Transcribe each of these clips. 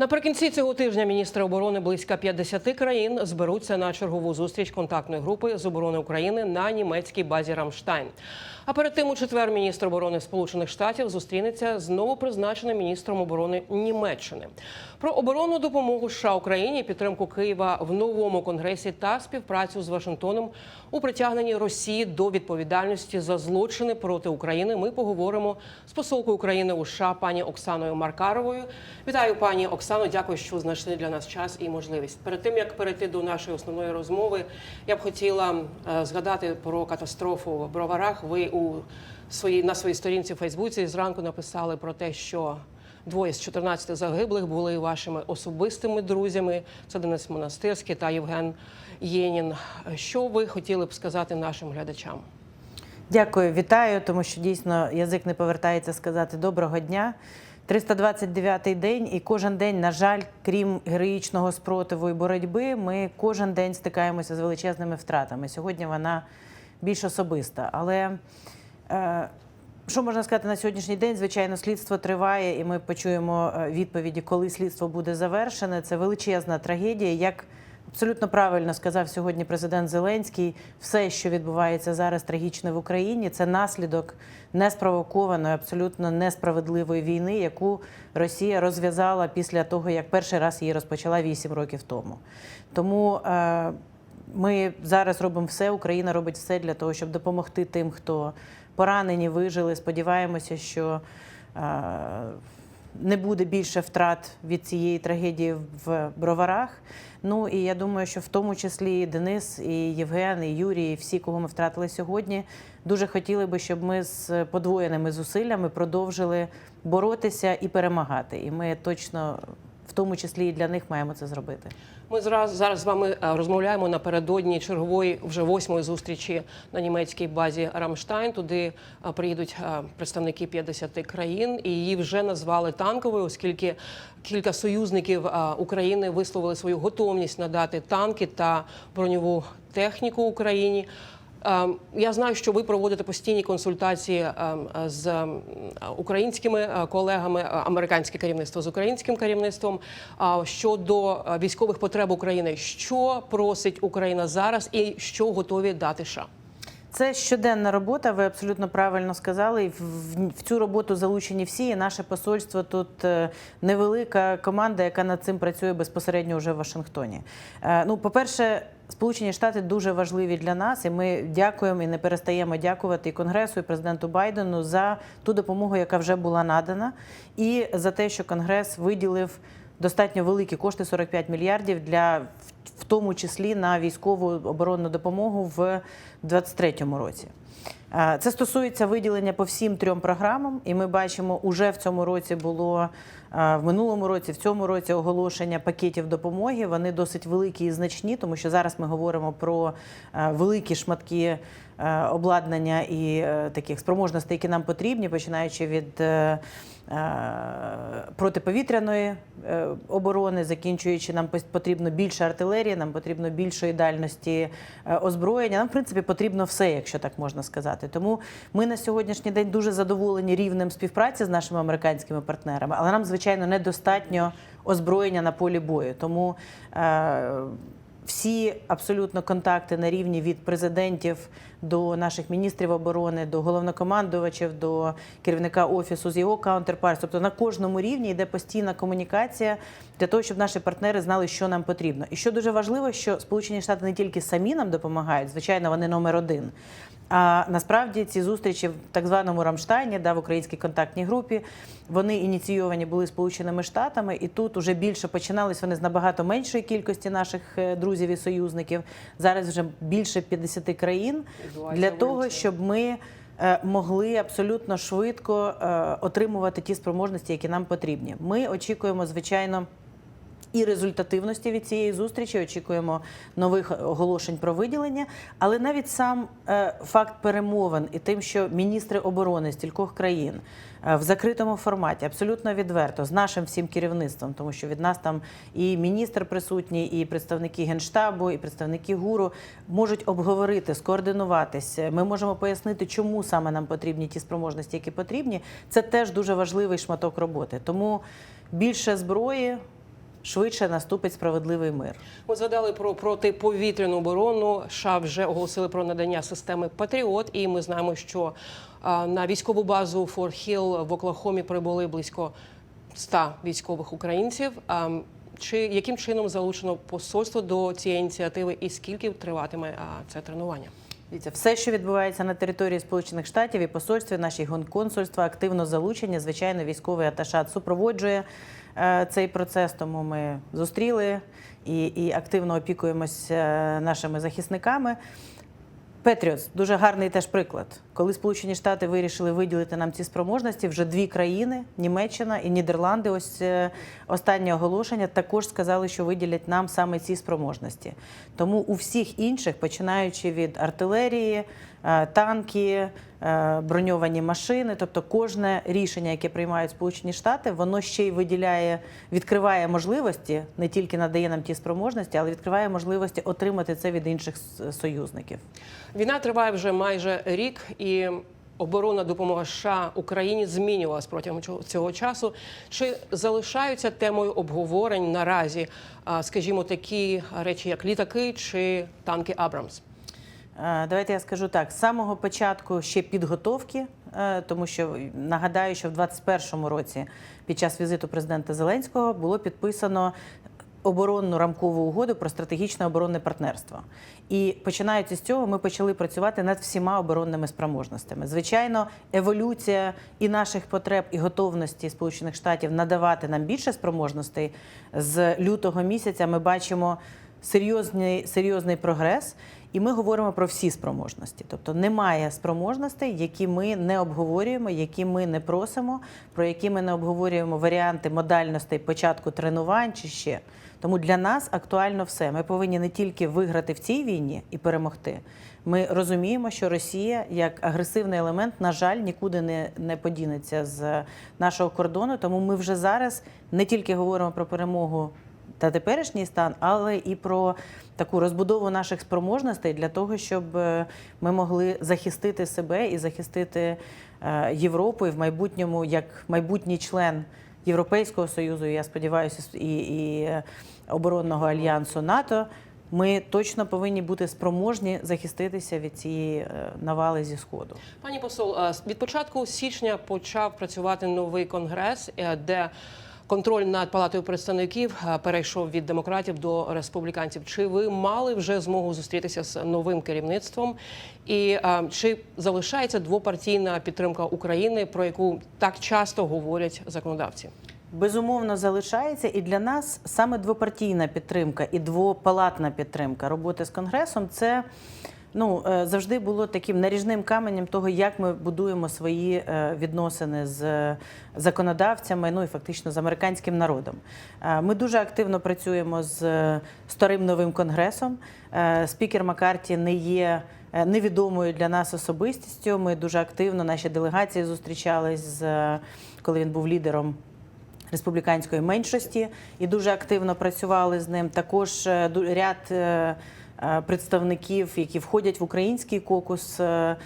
Наприкінці цього тижня міністри оборони близько 50 країн зберуться на чергову зустріч контактної групи з оборони України на німецькій базі Рамштайн. А перед тим у четвер міністр оборони Сполучених Штатів зустрінеться з новопризначеним міністром оборони Німеччини. Про оборонну допомогу США Україні, підтримку Києва в новому конгресі та співпрацю з Вашингтоном у притягненні Росії до відповідальності за злочини проти України. Ми поговоримо з посолкою України у США пані Оксаною Маркаровою. Вітаю, пані Оксано. Дякую, що знайшли для нас час і можливість. Перед тим як перейти до нашої основної розмови, я б хотіла е, згадати про катастрофу в Броварах. Ви у своїй на своїй сторінці в Фейсбуці зранку написали про те, що Двоє з 14 загиблих були вашими особистими друзями. Це Денис Монастирський та Євген Єнін. Що ви хотіли б сказати нашим глядачам? Дякую, вітаю, тому що дійсно язик не повертається сказати доброго дня. 329-й день, і кожен день, на жаль, крім героїчного спротиву і боротьби, ми кожен день стикаємося з величезними втратами. Сьогодні вона більш особиста. Але е, що можна сказати на сьогоднішній день? Звичайно, слідство триває, і ми почуємо е, відповіді, коли слідство буде завершене. Це величезна трагедія. як Абсолютно правильно сказав сьогодні президент Зеленський. Все, що відбувається зараз трагічно в Україні, це наслідок неспровокованої, абсолютно несправедливої війни, яку Росія розв'язала після того, як перший раз її розпочала 8 років тому. Тому е, ми зараз робимо все. Україна робить все для того, щоб допомогти тим, хто поранені, вижили. Сподіваємося, що. Е, не буде більше втрат від цієї трагедії в броварах. Ну і я думаю, що в тому числі і Денис, і Євген, і Юрій, і всі, кого ми втратили сьогодні, дуже хотіли би, щоб ми з подвоєними зусиллями продовжили боротися і перемагати. І ми точно. В тому числі і для них маємо це зробити. Ми зараз зараз з вами е, розмовляємо напередодні чергової вже восьмої зустрічі на німецькій базі Рамштайн. Туди е, приїдуть е, представники 50 країн, і її вже назвали танковою, оскільки кілька союзників України висловили свою готовність надати танки та броньову техніку Україні. Я знаю, що ви проводите постійні консультації з українськими колегами, американське керівництво з українським керівництвом щодо військових потреб України. Що просить Україна зараз, і що готові дати США? Це щоденна робота. Ви абсолютно правильно сказали. І в цю роботу залучені всі. І Наше посольство тут е, невелика команда, яка над цим працює безпосередньо вже в Вашингтоні. Е, ну, по перше. Сполучені Штати дуже важливі для нас, і ми дякуємо і не перестаємо дякувати і Конгресу, і президенту Байдену за ту допомогу, яка вже була надана, і за те, що Конгрес виділив достатньо великі кошти 45 мільярдів для в тому числі на військову оборонну допомогу в 2023 році. Це стосується виділення по всім трьом програмам, і ми бачимо, уже в цьому році було в минулому році, в цьому році оголошення пакетів допомоги. Вони досить великі і значні, тому що зараз ми говоримо про великі шматки обладнання і таких спроможностей, які нам потрібні, починаючи від протиповітряної оборони, закінчуючи, нам потрібно більше артилерії, нам потрібно більшої дальності озброєння. Нам, в принципі, потрібно все, якщо так можна сказати. Тому ми на сьогоднішній день дуже задоволені рівнем співпраці з нашими американськими партнерами, але нам, звичайно, недостатньо озброєння на полі бою. Тому всі абсолютно контакти на рівні від президентів до наших міністрів оборони, до головнокомандувачів, до керівника офісу з його каунтерпарс. Тобто на кожному рівні йде постійна комунікація для того, щоб наші партнери знали, що нам потрібно. І що дуже важливо, що Сполучені Штати не тільки самі нам допомагають, звичайно, вони номер один. А насправді ці зустрічі в так званому Рамштайні, да, в українській контактній групі, вони ініційовані були Сполученими Штатами, і тут вже більше починались вони з набагато меншої кількості наших е, друзів і союзників. Зараз вже більше 50 країн для того, щоб ми. Е, могли абсолютно швидко е, отримувати ті спроможності, які нам потрібні. Ми очікуємо, звичайно і результативності від цієї зустрічі. Очікуємо нових оголошень про виділення. Але навіть сам е, факт перемовин і тим, що міністри оборони з кількох країн е, в закритому форматі абсолютно відверто з нашим всім керівництвом, тому що від нас там і міністр присутній, і представники генштабу, і представники гуру можуть обговорити, скоординуватися. Ми можемо пояснити, чому саме нам потрібні ті спроможності, які потрібні. Це теж дуже важливий шматок роботи. Тому більше зброї швидше наступить справедливий мир. Ми згадали про протиповітряну оборону. США вже оголосили про надання системи Патріот, і ми знаємо, що на військову базу Форт Хілл в Оклахомі прибули близько 100 військових українців. А, Чи яким чином залучено посольство до цієї ініціативи, і скільки триватиме це тренування? Дивіться, все, що відбувається на території Сполучених Штатів і посольстві, наші гонконсульства активно залучені. Звичайно, військовий аташат супроводжує цей процес. Тому ми зустріли і, і активно опікуємося нашими захисниками. Петріотс дуже гарний теж приклад. Коли Сполучені Штати вирішили виділити нам ці спроможності, вже дві країни Німеччина і Нідерланди. Ось е, останнє оголошення також сказали, що виділять нам саме ці спроможності. Тому у всіх інших, починаючи від артилерії, е, танки, е, броньовані машини, тобто кожне рішення, яке приймають Сполучені Штати, воно ще й виділяє, відкриває можливості, не тільки надає нам ті спроможності, але відкриває можливості отримати це від інших союзників. Війна триває вже майже рік, і оборонна допомога США Україні змінювалась протягом цього- часу. Чи залишаються темою обговорень наразі, скажімо, такі речі, як літаки чи танки Абрамс? Е, Давайте я скажу так: з самого початку ще підготовки, е, тому що нагадаю, що в 2021 році під час візиту президента Зеленського було підписано оборонну рамкову угоду про стратегічне оборонне партнерство. І починаючи з цього, ми почали працювати над всіма оборонними спроможностями. Звичайно, еволюція і наших потреб, і готовності Сполучених Штатів надавати нам більше спроможностей з лютого місяця. Ми бачимо серйозний, серйозний прогрес. І ми говоримо про всі спроможності. Тобто немає спроможностей, які ми не обговорюємо, які ми не просимо, про які ми не обговорюємо варіанти модальностей початку тренувань чи ще. Тому для нас актуально все. Ми повинні не тільки виграти в цій війні і перемогти. Ми розуміємо, що Росія як агресивний елемент, на жаль, нікуди не, не подінеться з нашого кордону. Тому ми вже зараз не тільки говоримо про перемогу та теперішній стан, але і про таку розбудову наших спроможностей для того, щоб е, ми могли захистити себе і захистити е, Європу і в майбутньому як майбутній член Європейського союзу. Я сподіваюся, і, і е, оборонного альянсу НАТО. Ми точно повинні бути спроможні захиститися від цієї навали зі сходу. Пані посол, від початку січня почав працювати новий конгрес, де контроль над палатою представників е, перейшов від демократів до республіканців. Чи ви мали вже змогу зустрітися з новим керівництвом? І е, чи залишається двопартійна підтримка України, про яку так часто говорять законодавці? Безумовно залишається, і для нас саме двопартійна підтримка і двопалатна підтримка роботи з конгресом це ну е, завжди було таким наріжним каменем того, як ми будуємо свої е, відносини з законодавцями, ну і фактично з американським народом. Е, Ми дуже активно працюємо з е, старим новим конгресом. Е, Спікер Маккарті не є. е, Невідомою для нас особистістю. Ми дуже активно наші делегації зустрічались з е, коли він був лідером республіканської меншості і дуже активно працювали з ним. Також е, ряд е, е, представників, які входять в український кокус. е,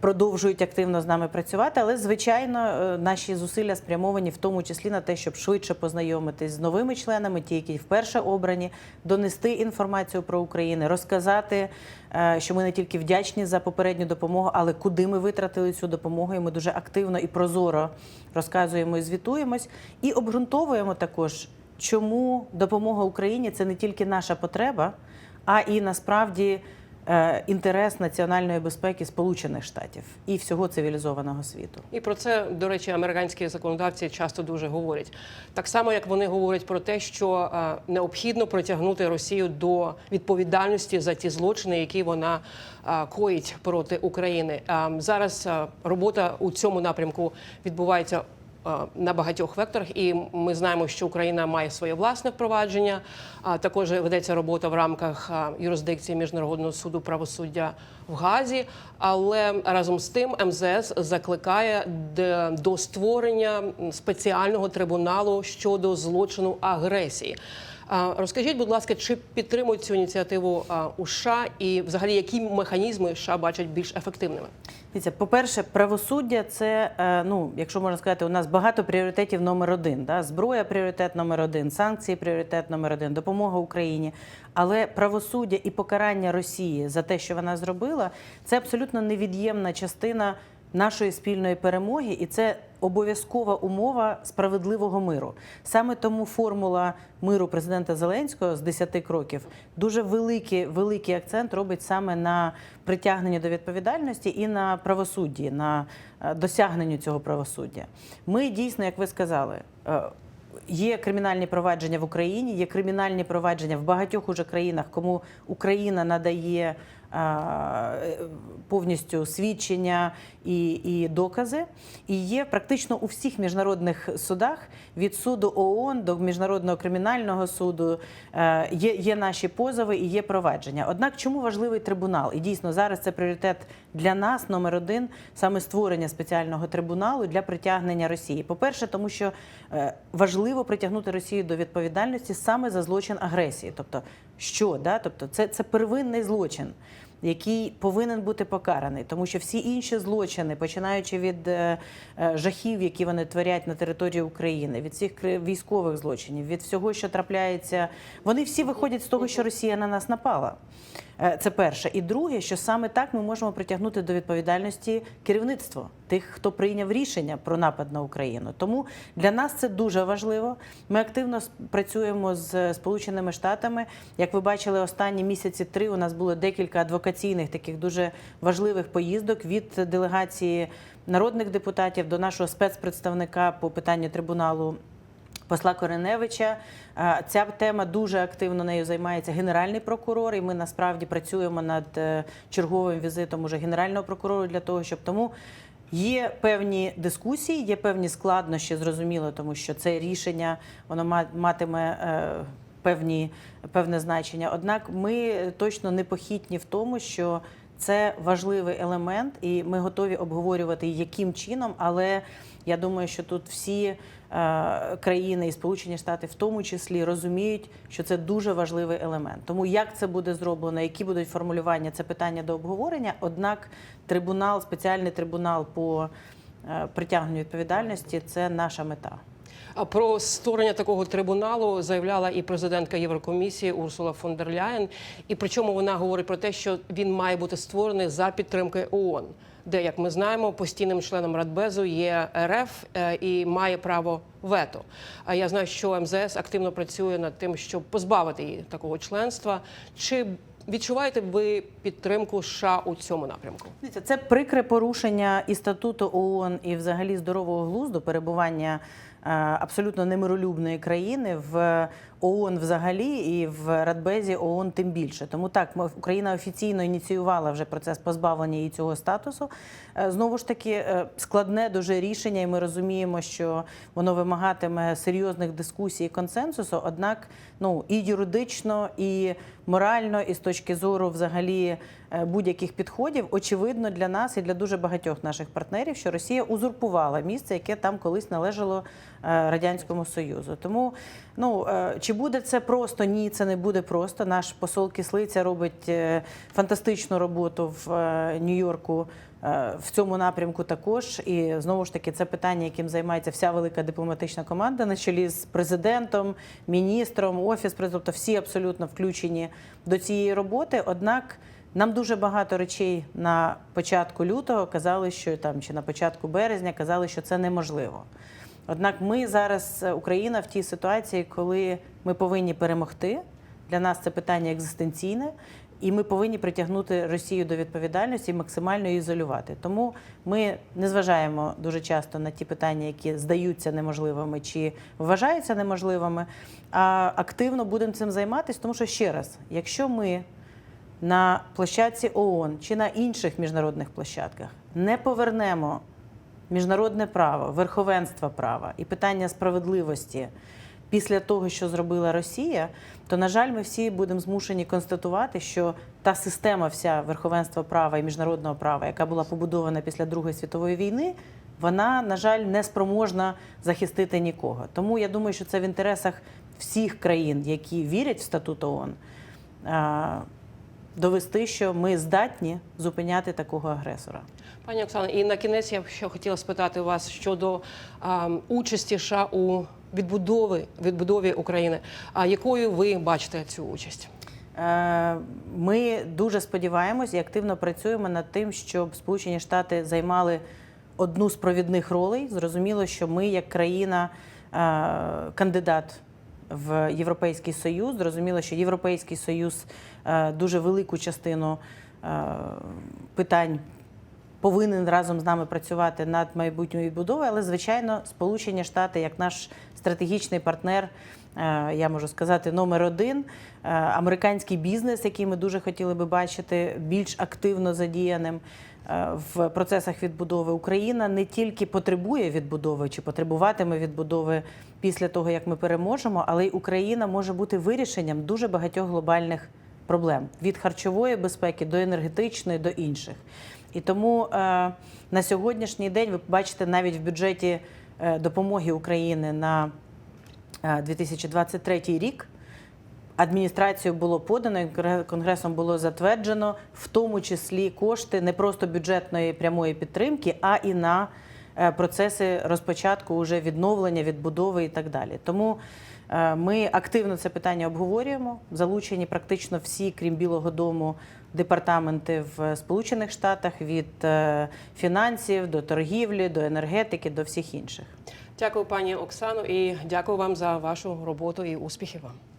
Продовжують активно з нами працювати, але звичайно е, наші зусилля спрямовані в тому числі на те, щоб швидше познайомитись з новими членами, ті, які вперше обрані, донести інформацію про Україну, розказати, е, що ми не тільки вдячні за попередню допомогу, але куди ми витратили цю допомогу. І ми дуже активно і прозоро розказуємо і звітуємось, і обґрунтовуємо також, чому допомога Україні це не тільки наша потреба, а і насправді е, інтерес національної безпеки Сполучених Штатів і всього цивілізованого світу. І про це, до речі, американські законодавці часто дуже говорять. Так само, як вони говорять про те, що е, необхідно притягнути Росію до відповідальності за ті злочини, які вона е, коїть проти України. Е, Зараз робота у цьому напрямку відбувається. Е, На багатьох векторах, і ми знаємо, що Україна має своє власне впровадження. А також ведеться робота в рамках юрисдикції міжнародного суду правосуддя в Газі. Але разом з тим МЗС закликає до створення спеціального трибуналу щодо злочину агресії. Розкажіть, будь ласка, чи підтримують цю ініціативу у США і взагалі які механізми США бачать більш ефективними? Дивіться, по-перше, правосуддя це, е, ну, якщо можна сказати, у нас багато пріоритетів номер один. Да? Зброя пріоритет номер один, санкції пріоритет номер один, допомога Україні. Але правосуддя і покарання Росії за те, що вона зробила, це абсолютно невід'ємна частина нашої спільної перемоги, і це обов'язкова умова справедливого миру. Саме тому формула миру президента Зеленського з 10 кроків дуже великий, великий акцент робить саме на притягненні до відповідальності і на правосудді, на е, досягненню цього правосуддя. Ми дійсно, як ви сказали. е, Є кримінальні провадження в Україні, є кримінальні провадження в багатьох уже країнах, кому Україна надає повністю свідчення і, і докази. І є практично у всіх міжнародних судах від суду ООН до міжнародного кримінального суду е, є, є наші позови і є провадження. Однак, чому важливий трибунал? І дійсно зараз це пріоритет для нас номер один саме створення спеціального трибуналу для притягнення Росії. По-перше, тому що е, важливо притягнути Росію до відповідальності саме за злочин агресії. Тобто, що да? тобто, це, це первинний злочин. Який повинен бути покараний, тому що всі інші злочини, починаючи від е, е, жахів, які вони творять на території України, від всіх військових злочинів, від всього, що трапляється, вони всі виходять з того, що Росія на нас напала. Е, Це перше. І друге, що саме так ми можемо притягнути до відповідальності керівництво тих, хто прийняв рішення про напад на Україну. Тому для нас це дуже важливо. Ми активно працюємо з Сполученими Штатами. Як ви бачили, останні місяці три у нас було декілька адвокаційних таких дуже важливих поїздок від делегації народних депутатів до нашого спецпредставника по питанню трибуналу посла Кореневича. Е, Ця тема дуже активно нею займається генеральний прокурор, і ми насправді працюємо над е, черговим візитом уже генерального прокурора для того, щоб тому. Є певні дискусії, є певні складнощі, зрозуміло, тому що це рішення воно матиме е, певні, певне значення. Однак ми точно непохитні в тому, що це важливий елемент, і ми готові обговорювати, яким чином. Але я думаю, що тут всі країни і Сполучені Штати, в тому числі, розуміють, що це дуже важливий елемент. Тому як це буде зроблено, які будуть формулювання, це питання до обговорення. Однак, трибунал, спеціальний трибунал по е, притягненню відповідальності це наша мета. А Про створення такого трибуналу заявляла і президентка Єврокомісії Урсула фон дер Ляєн. І причому вона говорить про те, що він має бути створений за підтримки ООН, де, як ми знаємо, постійним членом Радбезу є РФ е, і має право вето. А я знаю, що МЗС активно працює над тим, щоб позбавити її такого членства. Чи відчуваєте ви підтримку США у цьому напрямку? Це прикре порушення і статуту ООН, і взагалі здорового глузду перебування абсолютно немиролюбної країни в ООН взагалі і в Радбезі ООН тим більше. Тому так, Україна офіційно ініціювала вже процес позбавлення її цього статусу. Е, Знову ж таки, е, складне дуже рішення, і ми розуміємо, що воно вимагатиме серйозних дискусій і консенсусу. Однак, ну і юридично, і морально, і з точки зору взагалі е, будь-яких підходів, очевидно для нас і для дуже багатьох наших партнерів, що Росія узурпувала місце, яке там колись належало е, радянському союзу. Тому ну е, чи буде це просто? Ні, це не буде просто. Наш посол Кислиця робить е, фантастичну роботу в е, Нью-Йорку. е, В цьому напрямку також, і знову ж таки, це питання, яким займається вся велика дипломатична команда на чолі з президентом, міністром, офіс тобто всі абсолютно включені до цієї роботи. Однак нам дуже багато речей на початку лютого казали, що там чи на початку березня казали, що це неможливо. Однак ми зараз е, Україна в тій ситуації, коли ми повинні перемогти. Для нас це питання екзистенційне, і ми повинні притягнути Росію до відповідальності і максимально її ізолювати. Тому ми не зважаємо дуже часто на ті питання, які здаються неможливими чи вважаються неможливими, а активно будемо цим займатися, тому що ще раз, якщо ми на площадці ООН чи на інших міжнародних площадках не повернемо міжнародне право, верховенство права і питання справедливості після того, що зробила Росія, то на жаль, ми всі будемо змушені констатувати, що та система вся верховенства права і міжнародного права, яка була побудована після Другої світової війни, вона, на жаль, не спроможна захистити нікого. Тому я думаю, що це в інтересах всіх країн, які вірять в статут ООН, довести, що ми здатні зупиняти такого агресора. Пані Оксано, і на кінець я ще хотіла спитати вас щодо а, участі США у відбудові, відбудові України. А якою ви бачите цю участь? Е, Ми дуже сподіваємось і активно працюємо над тим, щоб Сполучені Штати займали одну з провідних ролей. Зрозуміло, що ми, як країна, е, кандидат в Європейський Союз, зрозуміло, що Європейський Союз е, дуже велику частину е, питань повинен разом з нами працювати над майбутньою відбудовою, але звичайно, Сполучені Штати, як наш стратегічний партнер, е, я можу сказати, номер один, американський бізнес, який ми дуже хотіли би бачити більш активно задіяним. В процесах відбудови. Україна не тільки потребує відбудови чи потребуватиме відбудови після того, як ми переможемо, але й Україна може бути вирішенням дуже багатьох глобальних проблем від харчової безпеки до енергетичної до інших. І тому е, на сьогоднішній день ви бачите навіть в бюджеті е, допомоги України на е, 2023 рік. Адміністрацією було подано, конгресом було затверджено, в тому числі кошти не просто бюджетної прямої підтримки, а і на е, процеси розпочатку уже відновлення, відбудови і так далі. Тому е, ми активно це питання обговорюємо. Залучені практично всі, крім Білого Дому, департаменти в Сполучених Штатах від е, фінансів до торгівлі, до енергетики, до всіх інших. Дякую, пані Оксано, і дякую вам за вашу роботу і успіхів вам.